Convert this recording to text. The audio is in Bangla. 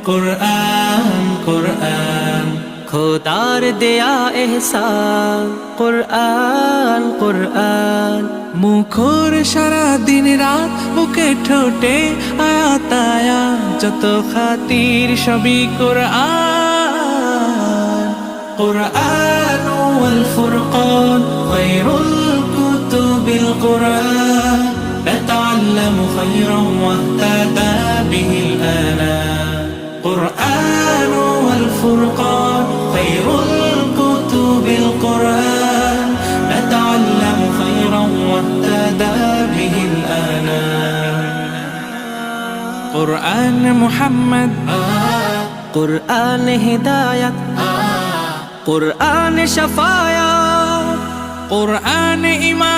কোরআন কোরআন খোদার দেয়া এহসান কোরআন কোরআন মুখর সারা দিন রাত বুকে ঠোঁটে আয়াতায়া যত খাতির সবই কোরআন কোরআন ওয়াল ফুরকান খায়রুল কুতুবিল কোরআন نتعلم خيرا واهتدى به القرآن والفرقان خير الكتب القرآن. نتعلم خيرا واهتدى به الآنام قرآن محمد. آه. قرآن هداية. آه. قرآن شفايا قرآن إيمان.